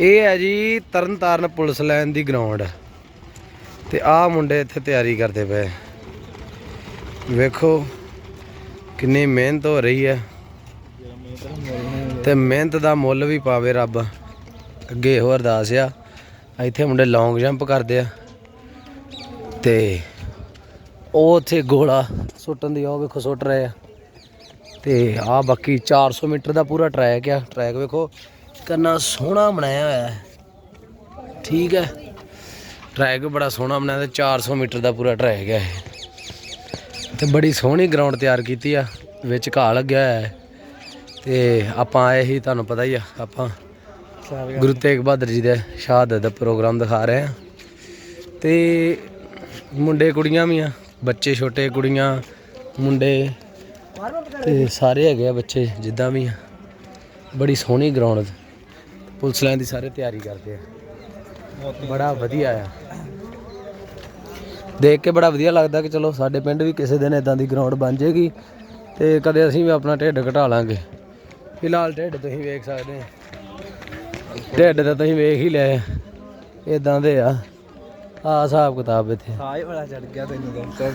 ਇਹ ਹੈ ਜੀ ਤਰਨਤਾਰਨ ਪੁਲਿਸ ਲਾਈਨ ਦੀ ਗਰਾਊਂਡ ਤੇ ਆਹ ਮੁੰਡੇ ਇੱਥੇ ਤਿਆਰੀ ਕਰਦੇ ਪਏ। ਵੇਖੋ ਕਿੰਨੀ ਮਿਹਨਤ ਹੋ ਰਹੀ ਹੈ। ਤੇ ਮਿਹਨਤ ਦਾ ਮੁੱਲ ਵੀ ਪਾਵੇ ਰੱਬ। ਅੱਗੇ ਇਹੋ ਅਰਦਾਸ ਆ, ਇੱਥੇ ਮੁੰਡੇ ਲੌਂਗ ਜੰਪ ਕਰਦੇ ਆ। ਤੇ ਉਹ ਉੱਥੇ ਗੋਲਾ ਸੁੱਟਣ ਦੀ, ਉਹ ਵੇਖੋ ਸੁੱਟ ਰਹੇ ਆ। ਤੇ ਆ ਬਾਕੀ 400 ਮੀਟਰ ਦਾ ਪੂਰਾ ਟਰੈਕ ਆ। ਟਰੈਕ ਵੇਖੋ ਕਿੰਨਾ ਸੋਹਣਾ ਬਣਾਇਆ ਹੋਇਆ ਹੈ। ਠੀਕ ਹੈ। ਟਰੈਕ ਬੜਾ ਸੋਹਣਾ ਬਣਾਇਆ ਤੇ 400 ਮੀਟਰ ਦਾ ਪੂਰਾ ਟਰੈਕ ਹੈ ਇਹ। ਤੇ ਬੜੀ ਸੋਹਣੀ ਗਰਾਊਂਡ ਤਿਆਰ ਕੀਤੀ ਆ, ਵਿੱਚ ਘਾਹ ਲੱਗਿਆ ਹੋਇਆ ਹੈ। ਤੇ ਆਪਾਂ ਆਏ ਹੀ ਤੁਹਾਨੂੰ ਪਤਾ ਹੀ ਆ, ਆਪਾਂ ਗੁਰੂ ਤੇਗ ਬਹਾਦਰ ਜੀ ਦੇ ਸ਼ਹਾਦਤ ਦਾ ਪ੍ਰੋਗਰਾਮ ਦਿਖਾ ਰਹੇ ਆ ਤੇ ਮੁੰਡੇ ਕੁੜੀਆਂ ਵੀ ਆ, ਬੱਚੇ ਛੋਟੇ ਕੁੜੀਆਂ, ਮੁੰਡੇ ਤੇ ਸਾਰੇ ਹੈਗੇ ਆ ਬੱਚੇ, ਜਿੱਦਾਂ ਵੀ ਆ। ਬੜੀ ਸੋਹਣੀ ਗਰਾਊਂਡ ਪੁਲਿਸ ਲਾਈਨ ਦੀ ਸਾਰੇ ਤਿਆਰੀ ਕਰਦੇ ਆ। ਬੜਾ ਵਧੀਆ ਆ। ਦੇਖ ਕੇ ਬੜਾ ਵਧੀਆ ਲੱਗਦਾ ਕਿ ਚਲੋ ਸਾਡੇ ਪਿੰਡ ਵੀ ਕਿਸੇ ਦਿਨ ਇਦਾਂ ਦੀ ਗਰਾਊਂਡ ਬਣ ਜਾਏਗੀ ਤੇ ਕਦੇ ਅਸੀਂ ਵੀ ਆਪਣਾ ਢਿੱਡ ਘਟਾ ਲਾਂਗੇ। ਫਿਲਹਾਲ ਢਿੱਡ ਤੁਸੀਂ ਵੇਖ ਸਕਦੇ ਆ। ਢਿੱਡ ਤਾਂ ਤੁਸੀਂ ਵੇਖ ਹੀ ਲਏ ਇਦਾਂ ਦੇ ਆ। ਆ ਹਿਸਾਬ ਕਿਤਾਬ ਇੱਥੇ। ਸਾਹ ਹੀ ਬੜਾ ਚੜ ਗਿਆ ਤੈਨੂੰ। ਤਾਂ